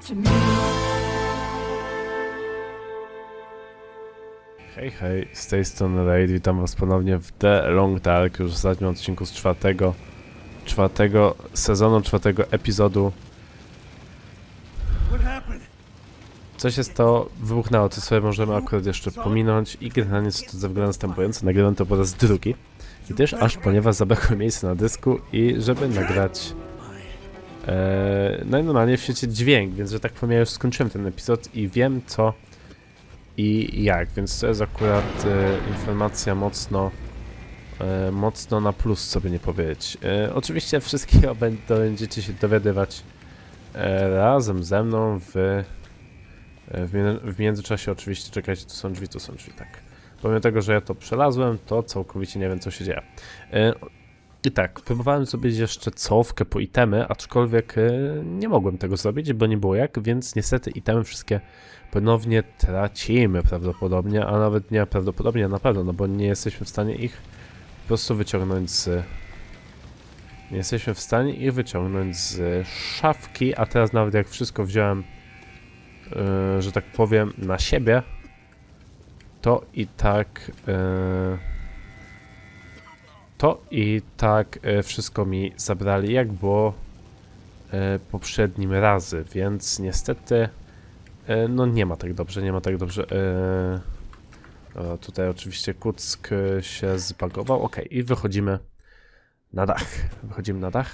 to me. Hej, hej, z tej strony Raid, witam was ponownie w The Long Dark, już w ostatnim odcinku z czwartego, czwartego sezonu, czwartego epizodu. Co się stało? Wybuchnęło, to sobie możemy akurat jeszcze pominąć i generalnie jest to ze względu następujący, nagrywam to po raz drugi. I też aż ponieważ zabrakło miejsca na dysku i żeby nagrać e, najnormalniej w świecie dźwięk, więc że tak powiem ja już skończyłem ten epizod i wiem co i jak, więc to jest akurat e, informacja mocno e, mocno na plus, co by nie powiedzieć. E, oczywiście wszystkiego bę- będziecie się dowiadywać e, razem ze mną w, e, w, w międzyczasie oczywiście czekajcie, tu są drzwi, tu są drzwi, tak. Pomimo tego, że ja to przelazłem, to całkowicie nie wiem, co się dzieje. E, I tak, próbowałem zrobić jeszcze cofkę po itemy, aczkolwiek e, nie mogłem tego zrobić, bo nie było jak, więc niestety itemy wszystkie ponownie tracimy prawdopodobnie, a nawet nie prawdopodobnie, na pewno, no bo nie jesteśmy w stanie ich po prostu wyciągnąć z... Nie jesteśmy w stanie ich wyciągnąć z szafki, a teraz nawet jak wszystko wziąłem, yy, że tak powiem, na siebie, to i tak... Yy, to i tak yy, wszystko mi zabrali, jak było yy, poprzednim razy, więc niestety... E, No nie ma tak dobrze, nie ma tak dobrze. E, tutaj oczywiście Kuck e, się zbagował. Ok, i wychodzimy na dach. Wychodzimy na dach.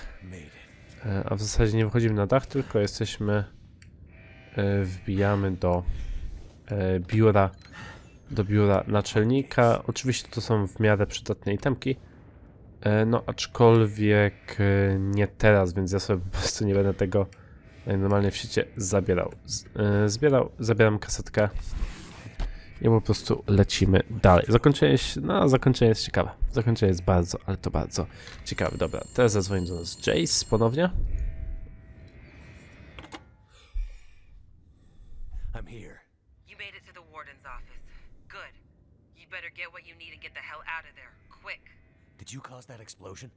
E, a w zasadzie nie wychodzimy na dach, tylko jesteśmy. E, wbijamy do e, biura. Do biura naczelnika. Oczywiście to są w miarę przydatne itemki. E, no, aczkolwiek e, nie teraz, więc ja sobie po prostu nie będę tego normalnie w świecie zabierał. E, zbierał, zabieram kasetkę i po prostu lecimy dalej. Zakończenie jest, no zakończenie jest ciekawe. Zakończenie jest bardzo, ale to bardzo ciekawe. Dobra, teraz zadzwoni do nas Jace ponownie. I'm here. You made it to the warden's office. Good. You better get what you Did you cause that explosion?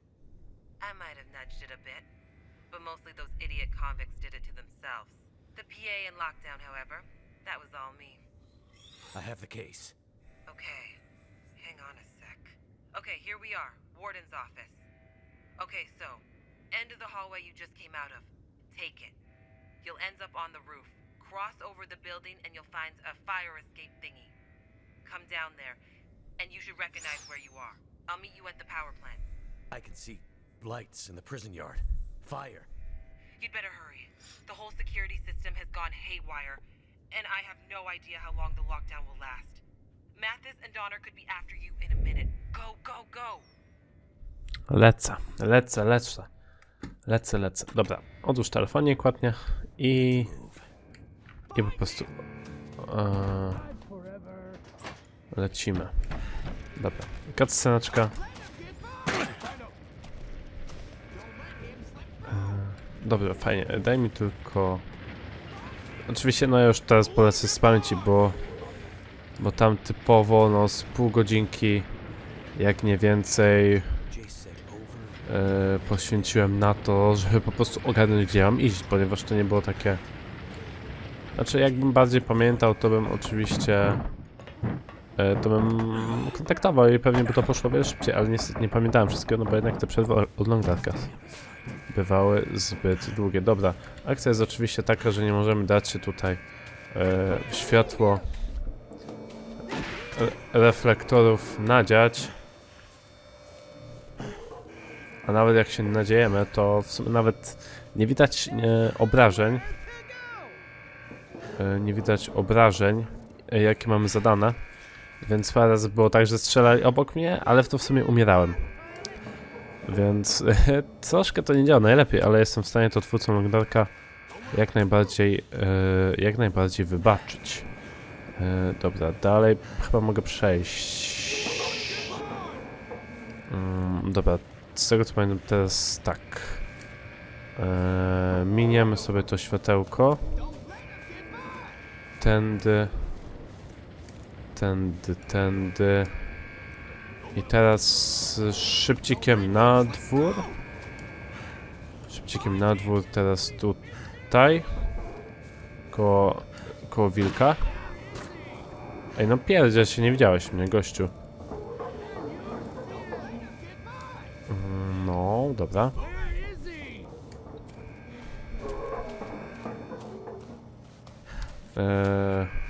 I might have nudged it a bit, but mostly those idiot convicts did it to themselves. The PA in lockdown, however, that was all me. I have the case. Okay. Hang on a sec. Okay, here we are. Warden's office. Okay, so, end of the hallway you just came out of. Take it. You'll end up on the roof. Cross over the building and you'll find a fire escape thingy. Come down there, and you should recognize where you are. I'll meet you at the power plant. I can see lights in the prison yard. Fire. You'd better hurry. The whole security system has gone haywire, and I have no idea how long the lockdown will last. Mathis and Donner could be after you in a minute. Go, go, go! Lecę, lecę, lecę. Lecę, lecę. Dobra, odłóż telefonik ładnie i... I po prostu... E, lecimy. Dobra, cutsceneczka. E, Dobra, fajnie. Daj mi tylko... Oczywiście, no ja już teraz polecę z pamięci, bo... Bo tam typowo, no z pół godzinki, jak nie więcej, e, poświęciłem na to, żeby po prostu ogarnąć, gdzie mam iść, ponieważ to nie było takie... Znaczy, jakbym bardziej pamiętał, to bym oczywiście... E, to bym kontaktował i pewnie by to poszło wiele szybciej, ale niestety nie pamiętałem wszystkiego, no bo jednak te przerwy od bywały zbyt długie. Dobra, akcja jest oczywiście taka, że nie możemy dać się tutaj e, światło re reflektorów nadziać. A nawet jak się nadziejemy, to nawet nie widać e, obrażeń. E, nie widać obrażeń, e, jakie mamy zadane. Więc parę razy było tak, że strzelali obok mnie, ale w to w sumie umierałem. Więc e, troszkę to nie działa najlepiej, ale jestem w stanie to twórcom Longdarka jak najbardziej, e, jak najbardziej wybaczyć. E, dobra, dalej chyba mogę przejść. Mm, dobra, z tego co pamiętam teraz tak. Eee, miniemy sobie to światełko. Tędy. Tędy, tędy. I teraz szybcikiem na dwór. Szybcikiem na dwór, teraz tutaj. koło, koło wilka. Ej, no pierdziel się, nie widziałeś mnie, gościu. Mm, No, dobra. Eee...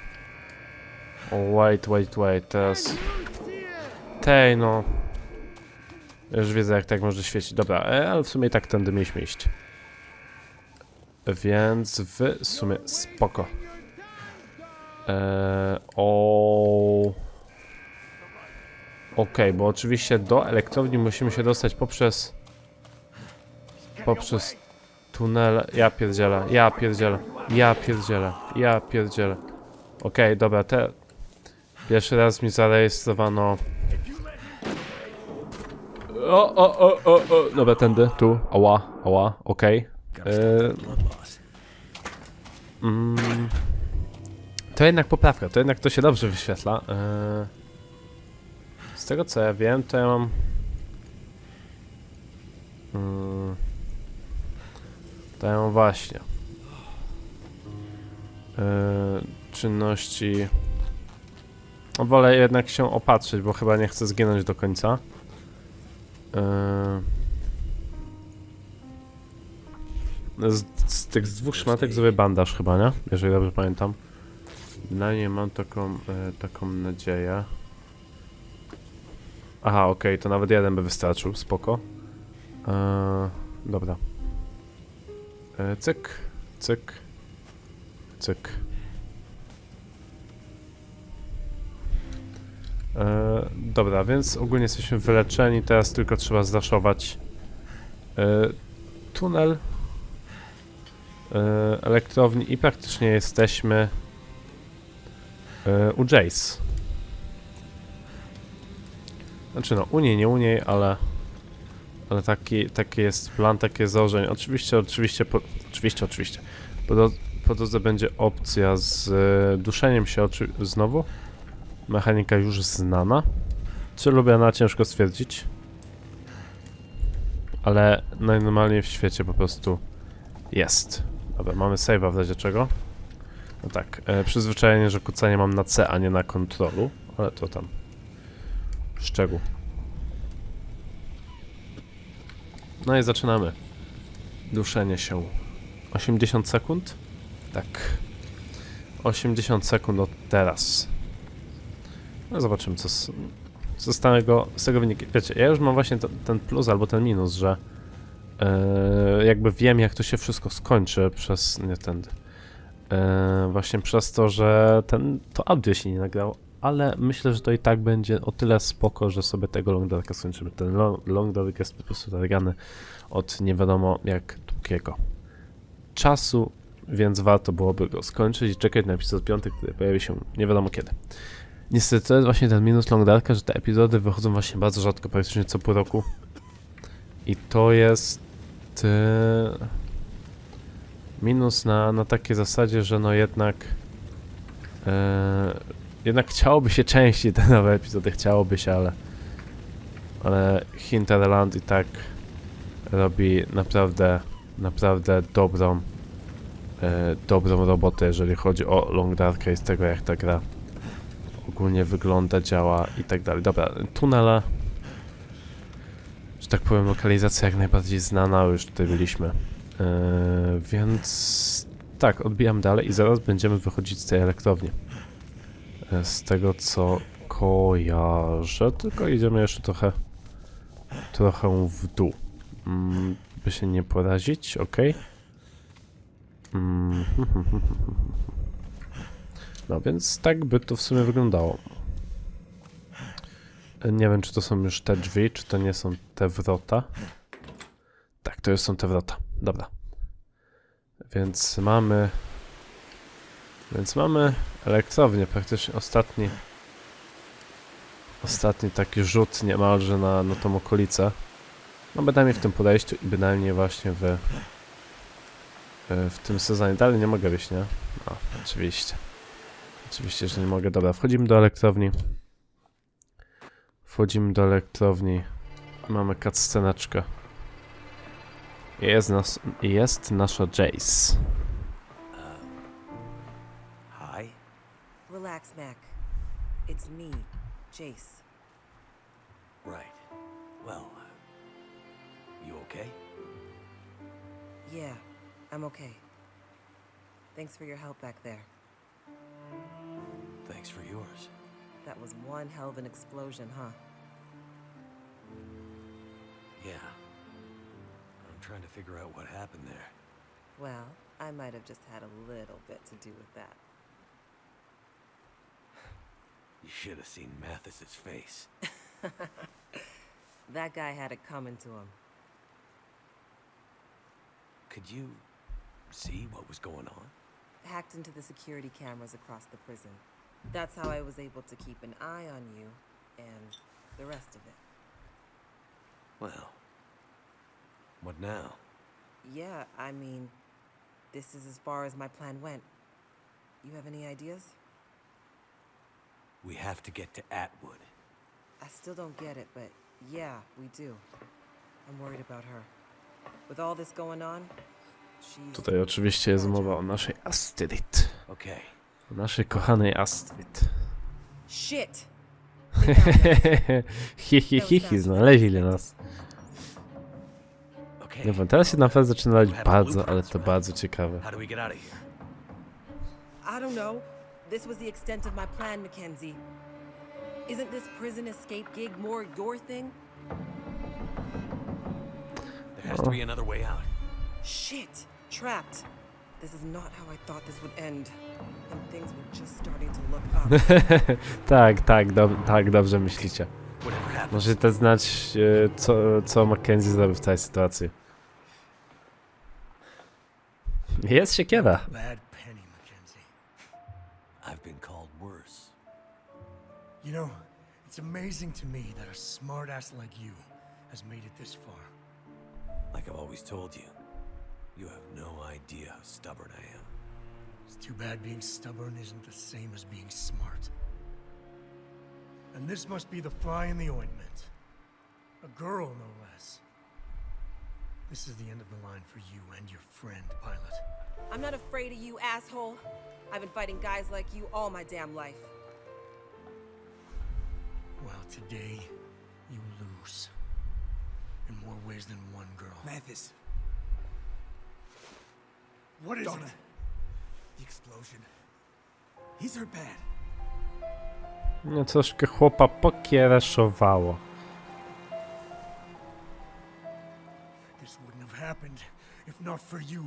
Wait, wait, wait, teraz... Tej, no... Już wiedzę, jak tak może świecić. Dobra, e, ale w sumie tak tędy mieliśmy iść. Więc w sumie spoko. Eee, o... Okej, bo oczywiście do elektrowni musimy się dostać poprzez... Poprzez tunel... Ja pierdzielę, ja pierdzielę, ja pierdzielę, ja pierdzielę. Okej, dobra, te... Pierwszy raz mi zarejestrowano... O, o, o, o, o, dobra, tędy, tu, ała, ała, okej. Eee, mm, to jednak poprawka, to jednak to się dobrze wyświetla. Eee, z tego co ja wiem, to ja mam... Mm, to ja mam właśnie... Eee, czynności... Wolę jednak się opatrzyć, bo chyba nie chcę zginąć do końca. Eee, Z, z tych z dwóch szmatek zrobię bandaż chyba, nie? Jeżeli dobrze pamiętam. Na nie mam taką, e, taką nadzieję. Aha, okej, to nawet jeden by wystarczył, spoko. Eee, dobra. E, cyk, cyk, cyk. Dobra, więc ogólnie jesteśmy wyleczeni, teraz tylko trzeba zdaszować e, tunel e, elektrowni i praktycznie jesteśmy e, u Jace. Znaczy no, u niej, nie u niej, ale ale taki, taki jest plan, takie założenie. Oczywiście, oczywiście, po, oczywiście, oczywiście. Po, dro- po drodze będzie opcja z e, duszeniem się oczy znowu. Mechanika już znana. Czy lubiana, ciężko stwierdzić. Ale najnormalniej w świecie po prostu jest. Dobra, mamy save'a w razie czego. No tak, e, przyzwyczajenie, że kucanie mam na C, a nie na kontrolu, ale to tam szczegół. No i zaczynamy. Duszenie się. 80 sekund? Tak. 80 sekund od teraz. No zobaczymy, co z, co z, tego, z tego wynika. Wiecie, ja już mam właśnie to, ten plus albo ten minus, że e, jakby wiem, jak to się wszystko skończy przez... nie tędy. E, właśnie przez to, że ten, to audio się nie nagrało, ale myślę, że to i tak będzie o tyle spoko, że sobie tego Long Darka skończymy. Ten Long, long Dark jest po prostu targany od nie wiadomo jak długiego czasu, więc warto byłoby go skończyć i czekać na epizod 5, który pojawi się nie wiadomo kiedy. Niestety to jest właśnie ten minus Long Darka, że te epizody wychodzą właśnie bardzo rzadko, praktycznie co pół roku. I to jest e, minus na, na takiej zasadzie, że no jednak e, jednak chciałoby się częściej te nowe epizody, chciałoby się, ale ale Hinterland i tak robi naprawdę naprawdę dobrą e, dobrą robotę, jeżeli chodzi o Long Darka i z tego jak ta gra ogólnie wygląda, działa i tak dalej. Dobra, tunele że tak powiem lokalizacja jak najbardziej znana, już tutaj byliśmy. E, więc tak, odbijam dalej i zaraz będziemy wychodzić z tej elektrowni. E, z tego co kojarzę, tylko idziemy jeszcze trochę trochę w dół. Mm, by się nie porazić, ok. Mm, no więc tak by to w sumie wyglądało. Nie wiem, czy to są już te drzwi, czy to nie są te wrota. Tak, to już są te wrota. Dobra. Więc mamy... Więc mamy elektrownię, praktycznie ostatni... Ostatni taki rzut niemalże na, na tą okolicę. No bynajmniej w tym podejściu i bynajmniej właśnie w... W tym sezonie. Dalej nie mogę wyjść, nie? No, oczywiście. Oczywiście, że nie mogę. Dobra, wchodzimy do elektrowni. Wchodzimy do elektrowni. Mamy cutsceneczkę. Jest, nas, jest nasza Jace. Relax, Mac. It's me, Jace. Right. Well, you okay? Yeah, I'm okay. Thanks for your help back there. Thanks for yours. That was one hell of an explosion, huh? Yeah. I'm trying to figure out what happened there. Well, I might have just had a little bit to do with that. You should have seen Mathis's face. That guy had it coming to him. Could you see what was going on? Hacked into the security cameras across the prison. That's how I was able to keep an eye on you and the rest of it. Well, what now? Yeah, I mean, this is as far as my plan went. You have any ideas? We have to get to Atwood. I still don't get it, but yeah, we do. I'm worried about her. With all this going on, she's. Tutaj oczywiście jest mowa o naszej Astrid. Okay. Naszej kochanej Astrid. Shit! Hi, hi, hi, hi, znaleźli nas. Nie wiem, teraz się naprawdę zaczyna dać bardzo, ale to bardzo ciekawe. I don't know. This was the extent of my plan, Mackenzie. Isn't this prison escape gig more your thing? There has to be another way out. Shit! Trapped. This is not how I thought this would end. And things were just starting to look up. tak, tak, dob- tak, dobrze myślicie. Whatever happens, Możecie też znać, co, co Mackenzie zrobił w tej sytuacji. Jest siekiera. Bad penny, Mackenzie. I've been called worse. You know, it's amazing to me that a smartass like you has made it this far. Like I've always told you, you have no idea how stubborn I am. It's too bad being stubborn isn't the same as being smart. And this must be the fly in the ointment. A girl, no less. This is the end of the line for you and your friend, Pilot. I'm not afraid of you, asshole. I've been fighting guys like you all my damn life. Well, today, you lose. In more ways than one girl. Mathis, What is Donna. it? the explosion. He's hurt bad. No troszkę chłopa pokiereszowało. This wouldn't have happened if not for you.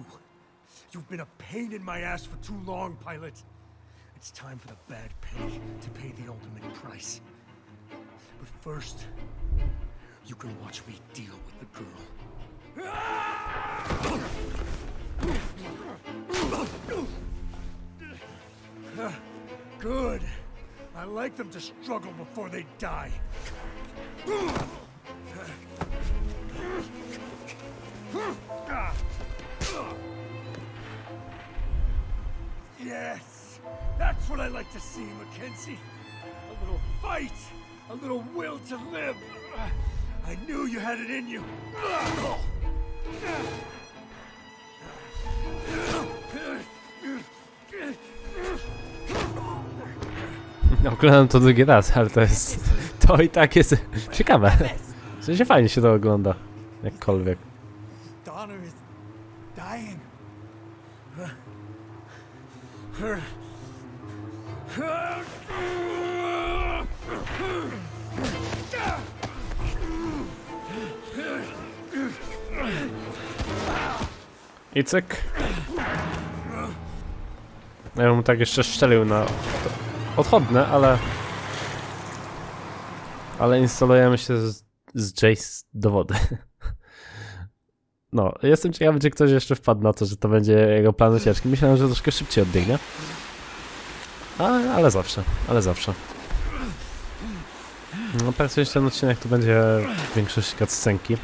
You've been a pain in my ass for too long, Pilot. It's time for the bad penny to pay the ultimate price. But first, you can watch me deal with the girl. Like them to struggle before they die. Yes, that's what I like to see, Mackenzie. A little fight, a little will to live. I knew you had it in you. Oglądam to drugi raz, ale to jest... To i tak jest ciekawe. W sensie fajnie się to ogląda. Jakkolwiek. Is dying. I cyk. Ja bym mu tak jeszcze szczelił na odchodne, ale... Ale instalujemy się z, z Jace do wody. No, jestem ciekawy, czy ktoś jeszcze wpadł na to, że to będzie jego plan ucieczki. Myślałem, że troszkę szybciej odbiegnie. Ale, ale zawsze, ale zawsze. No, praktycznie ten odcinek to będzie większość cutscenki.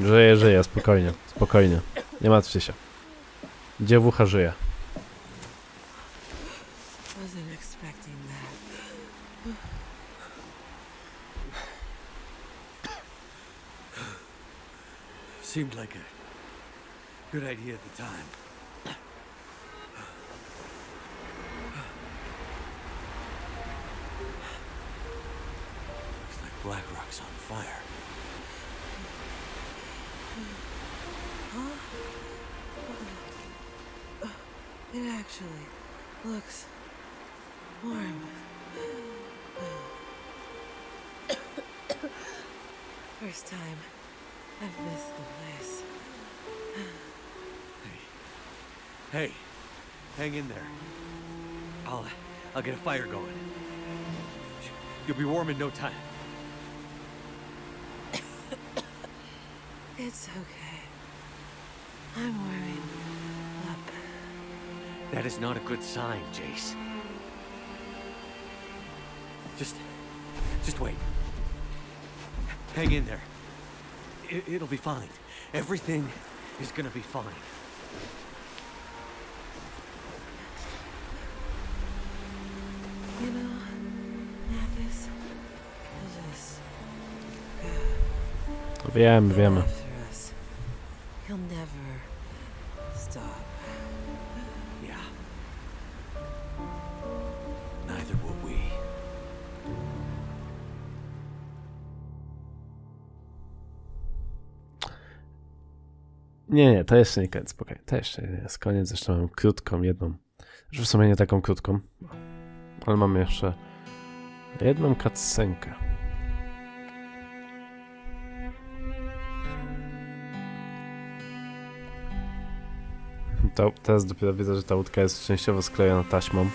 Żyje, żyje, spokojnie, spokojnie. Nie martwcie się. Dziewucha żyje. Seemed like a Good idea at the time. It actually looks warm. First time I've missed the place. Hey, Hey. hang in there. I'll I'll get a fire going. You'll be warm in no time. It's okay. I'm up. That is not a good sign, Jace. Just just wait. Hang in there. It, it'll be fine. Everything is gonna be fine. You know, Mathis, I just Wiemy, wiemy. Nie, nie, to jeszcze nie koniec, spokojnie. To jeszcze nie jest koniec, jeszcze mam krótką, jedną. Że w sumie nie taką krótką, ale mam jeszcze jedną cutscenkę. To, teraz dopiero widzę, że ta łódka jest częściowo sklejona taśmą.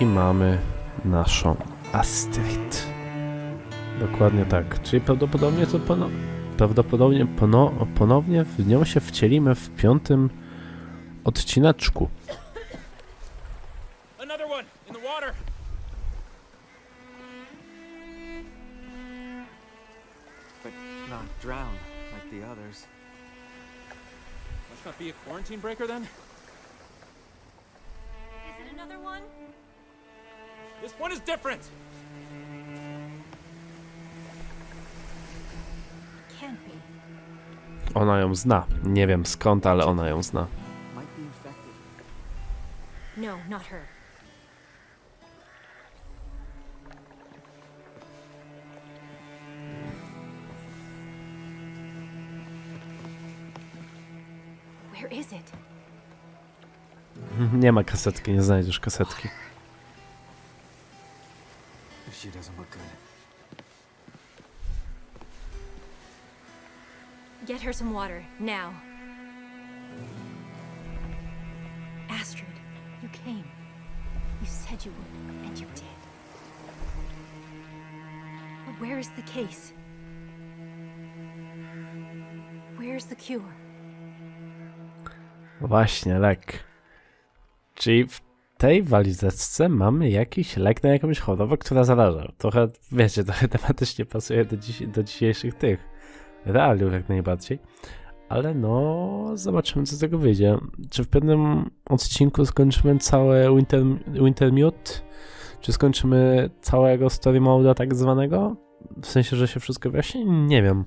I mamy naszą Astrid. Dokładnie tak. Czyli prawdopodobnie to pono... prawdopodobnie pono... ponownie w nią się wcielimy w piątym odcineczku. Drown like the others. Must not be a quarantine breaker then. This one is different. Can't be. Ona ją zna. Nie wiem skąd, ale ona ją zna. Might be infected. No, not her. Where is it? Nie ma kasetki, nie znajdziesz kasetki. She doesn't look good. Get her some water, now. Astrid, you came. You said you would, and you did. But where is the case? Where's the cure? Właśnie, lek. Czyli w tej walizeczce mamy jakiś lek na jakąś chorobę, która zaraża. Trochę, wiecie, trochę tematycznie pasuje do, dziś, do dzisiejszych tych realiów jak najbardziej. Ale no, zobaczymy co z tego wyjdzie. Czy w pewnym odcinku skończymy całe Winter, Wintermute? Czy skończymy całego story mode'a tak zwanego? W sensie, że się wszystko wyjaśni? Nie wiem.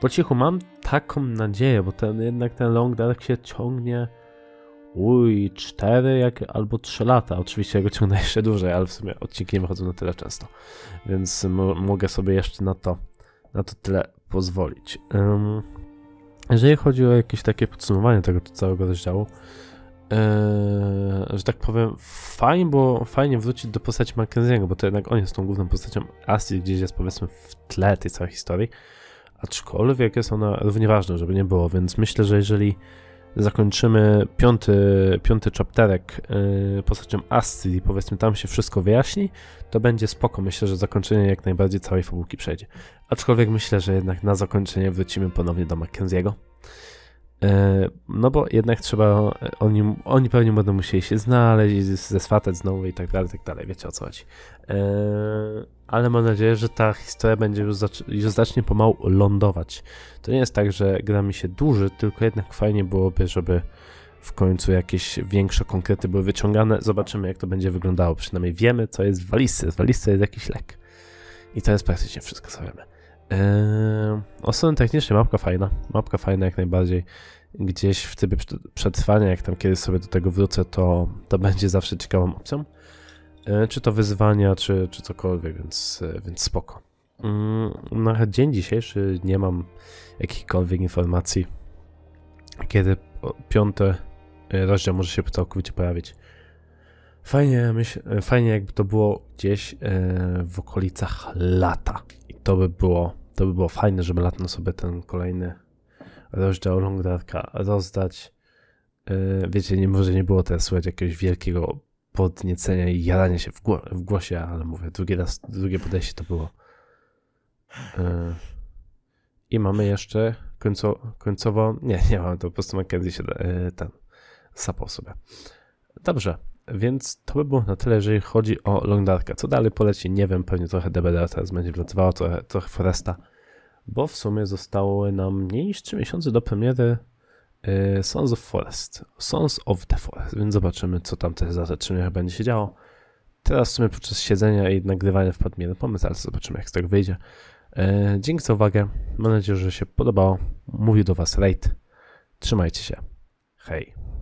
Po cichu mam taką nadzieję, bo ten jednak ten Long Dark się ciągnie uj, 4 jak, albo 3 lata. Oczywiście ja go ciągnę jeszcze dłużej, ale w sumie odcinki nie wychodzą na tyle często, więc mo- mogę sobie jeszcze na to, na to tyle pozwolić. Ym, jeżeli chodzi o jakieś takie podsumowanie tego całego rozdziału, Eee, że tak powiem, fajnie było, fajnie wrócić do postaci Mackenzie'ego, bo to jednak on jest tą główną postacią. Astrid gdzieś jest powiedzmy w tle tej całej historii, aczkolwiek jest ona równie ważna, żeby nie było, więc myślę, że jeżeli zakończymy piąty, piąty chapterek yy, postacią Astrid i powiedzmy tam się wszystko wyjaśni, to będzie spoko. Myślę, że zakończenie jak najbardziej całej fabułki przejdzie. Aczkolwiek myślę, że jednak na zakończenie wrócimy ponownie do Mackenziego. E, No bo jednak trzeba, e, oni, oni pewnie będą musieli się znaleźć, zeswatać znowu i tak dalej, tak dalej, wiecie o co chodzi. E, Ale mam nadzieję, że ta historia będzie już, zac- już zacznie pomału lądować. To nie jest tak, że gra mi się dłuży, tylko jednak fajnie byłoby, żeby w końcu jakieś większe konkrety były wyciągane. Zobaczymy, jak to będzie wyglądało. Przynajmniej wiemy, co jest w walizce. W walizce jest jakiś lek. I to jest praktycznie wszystko, co wiemy. Eee, technicznej mapka fajna. Mapka fajna jak najbardziej. Gdzieś w trybie prze- przetrwania, jak tam kiedyś sobie do tego wrócę, to, to będzie zawsze ciekawą opcją. Eee, czy to wyzwania, czy, czy cokolwiek, więc, e, więc spoko. Mm, na dzień dzisiejszy nie mam jakichkolwiek informacji, kiedy piąty e, rozdział może się całkowicie pojawić. Fajnie, myśl, e, fajnie jakby to było gdzieś w okolicach lata. To by było, to by było fajne, żeby latem sobie ten kolejny rozdział Long Darka rozdać. E, wiecie, nie może nie było teraz słychać jakiegoś wielkiego podniecenia i jarania się w, gło- w głosie, ale mówię, drugi raz, drugie podejście to było. E, I mamy jeszcze końco, końcowo, nie, nie mam, to po prostu Mackenzie się e, ten sapał sobie. Dobrze, więc to by było na tyle, jeżeli chodzi o Long Darka. Co dalej poleci, nie wiem, pewnie trochę DBD teraz będzie wlatywało, trochę, trochę Foresta, bo w sumie zostały nam mniej niż 3 miesiące do premiery y, Sons of Forest, Sons of the Forest, więc zobaczymy, co tam też za te 3 miesiące będzie się działo. Teraz w sumie podczas siedzenia i nagrywania wpadł mi jeden pomysł, ale zobaczymy, jak z tego wyjdzie. Y, Dzięki za uwagę, mam nadzieję, że się podobało. Mówił do Was Raid. Trzymajcie się. Hej.